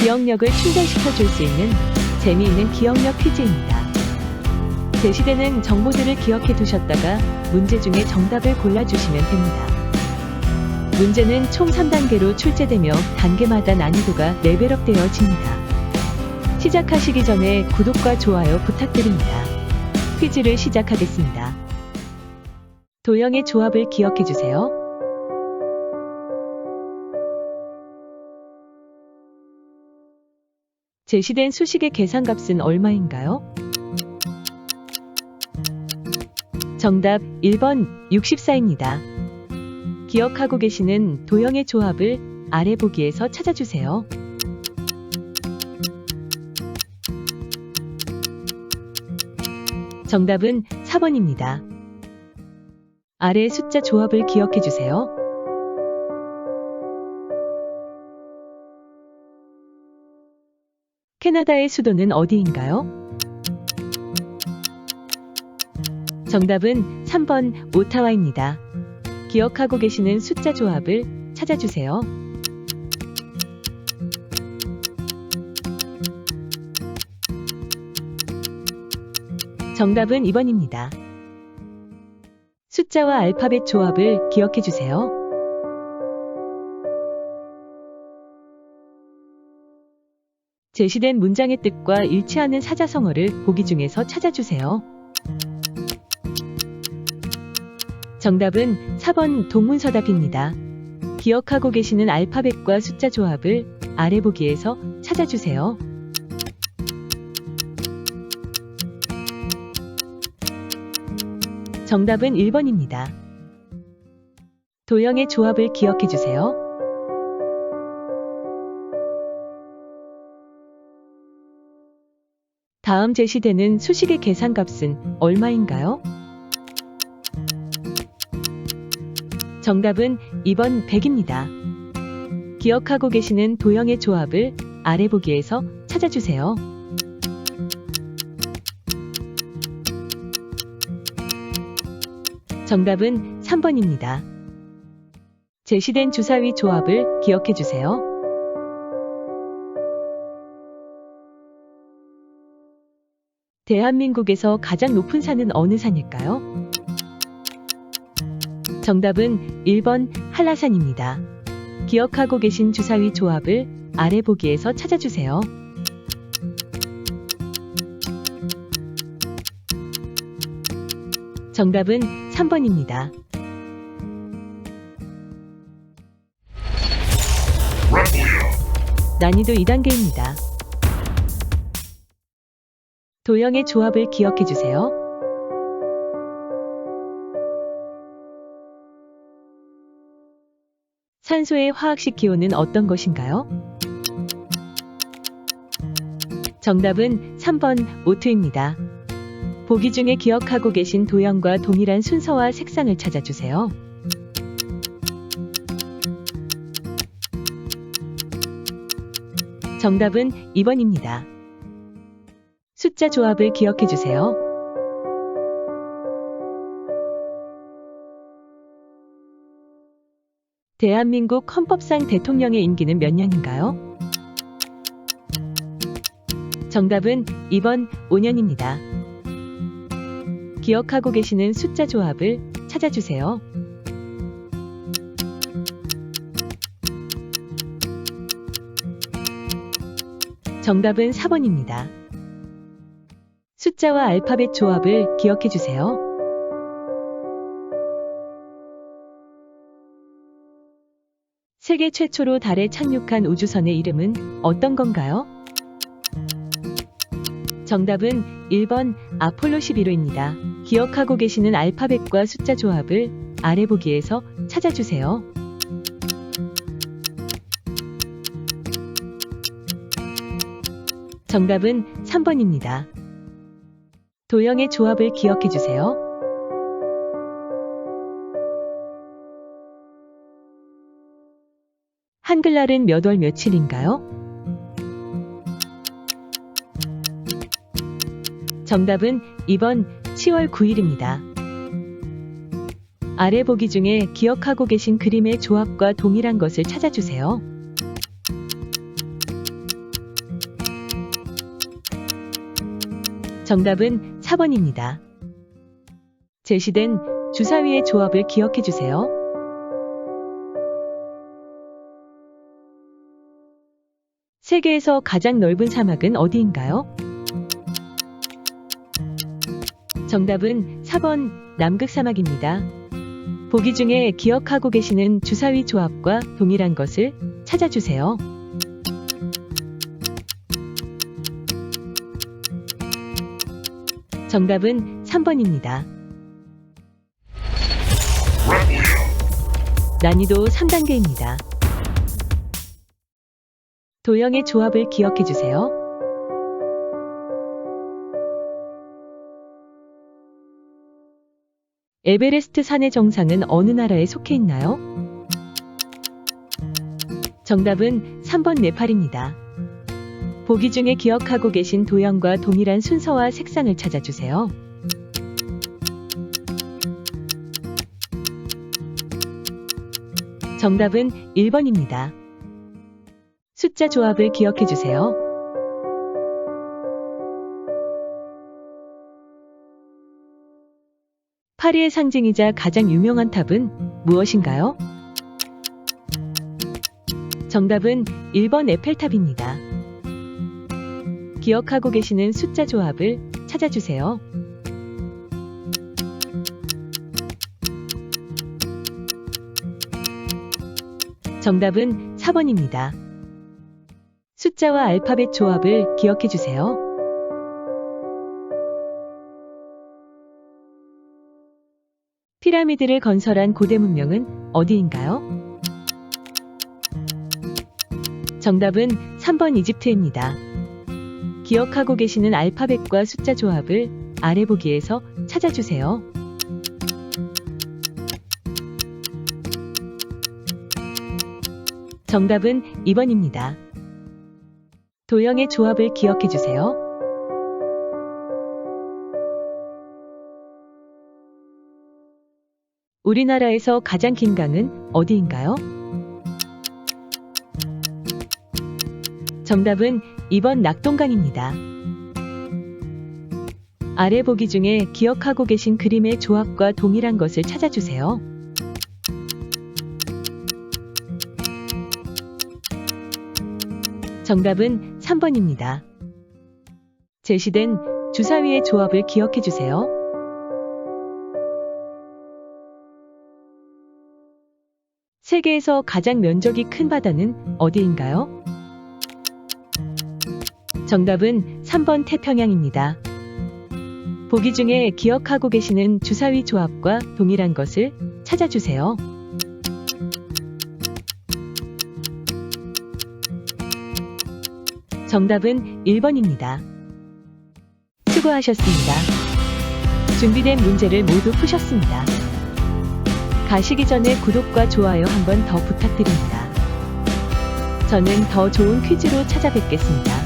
기억력을 충전시켜 줄 수 있는 재미있는 기억력 퀴즈입니다. 제시되는 정보들을 기억해 두셨다가 문제 중에 정답을 골라주시면 됩니다. 문제는 총 3단계로 출제되며 단계마다 난이도가 레벨업 되어집니다. 시작하시기 전에 구독과 좋아요 부탁드립니다. 퀴즈를 시작하겠습니다. 도형의 조합을 기억해 주세요. 제시된 수식의 계산값은 얼마인가요? 정답 1번 64입니다. 기억하고 계시는 도형의 조합을 아래 보기에서 찾아주세요. 정답은 4번입니다. 아래 숫자 조합을 기억해 주세요. 캐나다의 수도는 어디인가요? 정답은 3번 오타와입니다. 기억하고 계시는 숫자 조합을 찾아주세요. 정답은 2번입니다. 숫자와 알파벳 조합을 기억해 주세요. 제시된 문장의 뜻과 일치하는 사자성어를 보기 중에서 찾아주세요. 정답은 4번 동문서답입니다. 기억하고 계시는 알파벳과 숫자 조합을 아래 보기에서 찾아주세요. 정답은 1번입니다. 도형의 조합을 기억해 주세요. 다음 제시되는 수식의 계산값은 얼마인가요? 정답은 2번 100입니다. 기억하고 계시는 도형의 조합을 아래 보기에서 찾아주세요. 정답은 3번입니다. 제시된 주사위 조합을 기억해 주세요. 대한민국에서 가장 높은 산은 어느 산일까요? 정답은 1번 한라산입니다. 기억하고 계신 주사위 조합을 아래 보기에서 찾아주세요. 정답은 3번입니다. 난이도 2단계입니다. 도형의 조합을 기억해 주세요. 산소의 화학식 기호는 어떤 것인가요? 정답은 3번 오트입니다. 보기 중에 기억하고 계신 도형과 동일한 순서와 색상을 찾아주세요. 정답은 2번입니다. 숫자 조합을 기억해 주세요. 대한민국 헌법상 대통령의 임기는 몇 년인가요? 정답은 2번 5년입니다. 기억하고 계시는 숫자 조합을 찾아주세요. 정답은 4번입니다. 숫자와 알파벳 조합을 기억해 주세요. 세계 최초로 달에 착륙한 우주선의 이름은 어떤 건가요? 정답은 1번 아폴로 11호입니다. 기억하고 계시는 알파벳과 숫자 조합을 아래 보기에서 찾아주세요. 정답은 3번입니다. 도형의 조합을 기억해 주세요. 한글날은 몇 월 며칠인가요? 정답은 2번 10월 9일입니다. 아래 보기 중에 기억하고 계신 그림의 조합과 동일한 것을 찾아주세요. 정답은 4번입니다. 제시된 주사위의 조합을 기억해 주세요. 세계에서 가장 넓은 사막은 어디인가요? 정답은 4번 남극 사막입니다. 보기 중에 기억하고 계시는 주사위 조합과 동일한 것을 찾아주세요. 정답은 3번입니다. 난이도 3단계입니다. 도형의 조합을 기억해 주세요. 에베레스트 산의 정상은 어느 나라에 속해 있나요? 정답은 3번 네팔입니다. 보기 중에 기억하고 계신 도형과 동일한 순서와 색상을 찾아주세요. 정답은 1번입니다. 숫자 조합을 기억해 주세요. 파리의 상징이자 가장 유명한 탑은 무엇인가요? 정답은 1번 에펠탑입니다. 기억하고 계시는 숫자 조합을 찾아주세요. 정답은 4번입니다. 숫자와 알파벳 조합을 기억해 주세요. 피라미드를 건설한 고대 문명은 어디인가요? 정답은 3번 이집트입니다. 기억하고 계시는 알파벳과 숫자 조합을 아래 보기에서 찾아주세요. 정답은 2번입니다. 도형의 조합을 기억해 주세요. 우리나라에서 가장 긴 강은 어디인가요? 정답은 2번 낙동강입니다. 아래 보기 중에 기억하고 계신 그림의 조합과 동일한 것을 찾아주세요. 정답은 3번입니다. 제시된 주사위의 조합을 기억해 주세요. 세계에서 가장 면적이 큰 바다는 어디인가요? 정답은 3번 태평양입니다. 보기 중에 기억하고 계시는 주사위 조합과 동일한 것을 찾아주세요. 정답은 1번입니다. 수고하셨습니다. 준비된 문제를 모두 푸셨습니다. 가시기 전에 구독과 좋아요 한 번 더 부탁드립니다. 저는 더 좋은 퀴즈로 찾아뵙겠습니다.